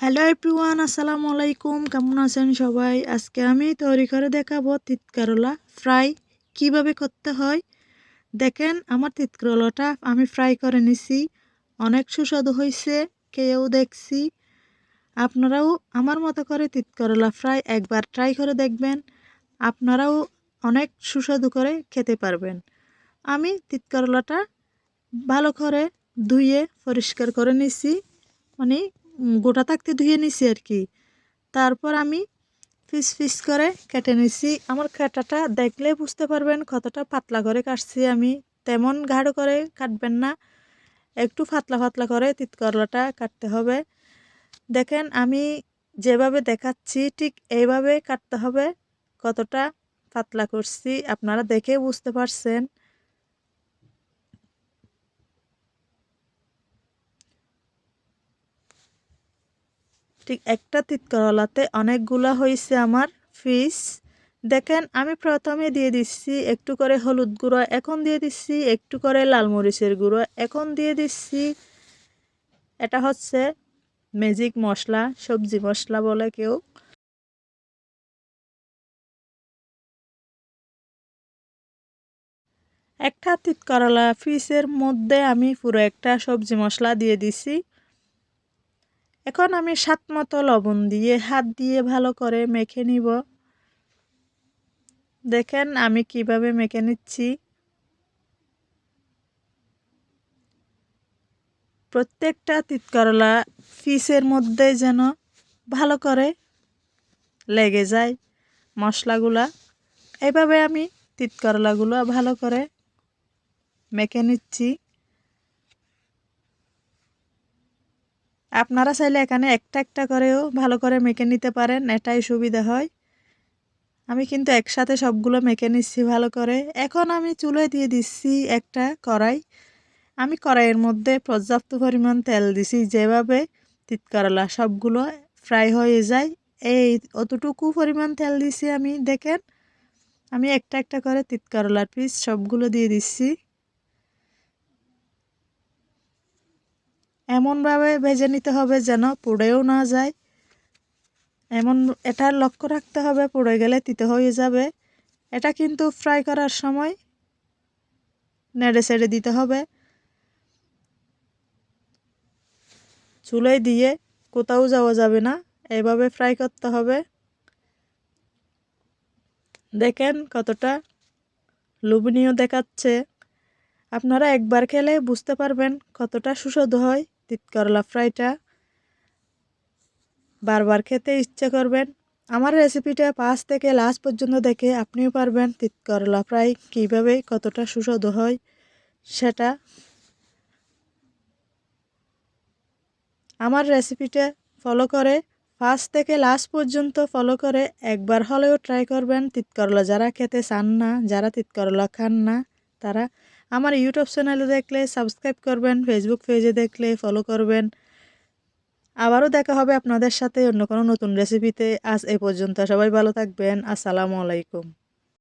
Hello everyone আসসালামু আলাইকুম। কেমন আছেন সবাই? আজকে আমি তৈরি করে দেখাবো তিতকারলা ফ্রাই কীভাবে করতে হয়। দেখেন, আমার তিতকারলাটা আমি ফ্রাই করে নিছি। অনেক সুস্বাদু হয়েছে কেউ দেখছি। আপনারাও আমার মতো করে তিতকারলা ফ্রাই একবার ট্রাই করে দেখবেন। আপনারাও অনেক সুস্বাদু করে খেতে পারবেন। আমি তিতকারলাটা ভালো করে ধুয়ে পরিষ্কার করে নিছি। মানে গোটা থাকতে ধুয়ে নিছি আর কি। তারপর আমি ফিস পিস করে কেটে নিছি। আমার কাটাটা দেখলে বুঝতে পারবেন কতটা পাতলা করে কাটছি আমি। তেমন গাঢ় করে কাটবেন না। একটু পাতলা ফাতলা করে তিতকরলাটা কাটতে হবে। দেখেন আমি যেভাবে দেখাচ্ছি ঠিক এইভাবে কাটতে হবে কতটা পাতলা করছি। আপনারা দেখে বুঝতে পারছেন। ঠিক একটা তিতকরলাতে অনেকগুলা হয়েছে আমার ফিস। দেখেন, আমি প্রথমে দিয়ে দিচ্ছি একটু করে হলুদ গুঁড়ো, এখন দিয়ে দিচ্ছি একটু করে লাল মরিচের গুঁড়ো, এখন দিয়ে দিচ্ছি এটা হচ্ছে ম্যাজিক মশলা, সবজি মশলা বলে কেউ। একটা তিতকরলা ফিসের মধ্যে আমি পুরো একটা সবজি মশলা দিয়ে দিছি। এখন আমি সাত মতো লবণ দিয়ে হাত দিয়ে ভালো করে মেখে নিব। দেখেন আমি কীভাবে মেখে নিচ্ছি। প্রত্যেকটা তিতকরলা ফিসের মধ্যে যেন ভালো করে লেগে যায় মশলাগুলা। এভাবে আমি তিতকরলাগুলো ভালো করে মেখে নিচ্ছি। আপনারা চাইলে এখানে একটা একটা করেও ভালো করে মেখে নিতে পারেন, এটাই সুবিধা হয়। আমি কিন্তু একসাথে সবগুলো মেখে নিচ্ছি ভালো করে। এখন আমি চুলে দিয়ে দিচ্ছি একটা কড়াই। আমি কড়াইয়ের মধ্যে পর্যাপ্ত পরিমাণ তেল দিছি, যেভাবে তিতকরলা সবগুলো ফ্রাই হয়ে যায়। এই অতটুকু পরিমাণ তেল দিছি আমি, দেখেন। আমি একটা একটা করে তিতকরলার পিস সবগুলো দিয়ে দিচ্ছি। এমনভাবে ভেজে নিতে হবে যেন পুড়েও না যায়। এমন এটার লক্ষ্য রাখতে হবে, পুড়ে গেলে তিতে হয়ে যাবে। এটা কিন্তু ফ্রাই করার সময় নেড়ে ছেড়ে দিতে হবে। চুলে দিয়ে কোথাও যাওয়া যাবে না, এভাবে ফ্রাই করতে হবে। দেখেন কতটা লোভনীয় দেখাচ্ছে। আপনারা একবার খেলে বুঝতে পারবেন কতটা সুস্বাদু হয়। তিত করলা ফ্রাইটা। বারবার খেতে ইচ্ছে করবেন। আমার রেসিপিটা পাঁচ থেকে লাস্ট পর্যন্ত দেখে আপনিও পারবেন তিত করলা ফ্রাই কীভাবে কতটা সুস্বাদু হয় সেটা। আমার রেসিপিটা ফলো করে ফার্স্ট থেকে লাস্ট পর্যন্ত ফলো করে একবার হলেও ট্রাই করবেন তিত করলা। যারা খেতে চান না, যারা তিত করলা খান না, তারা আমার ইউটিউব চ্যানেলে দেখলে সাবস্ক্রাইব করবেন ফেসবুক পেজে দেখলে ফলো করবেন। আবারও দেখা হবে আপনাদের সাথে অন্য কোনো নতুন রেসিপিতে আজ এ পর্যন্ত সবাই ভালো থাকবেন। আসসালামু আলাইকুম।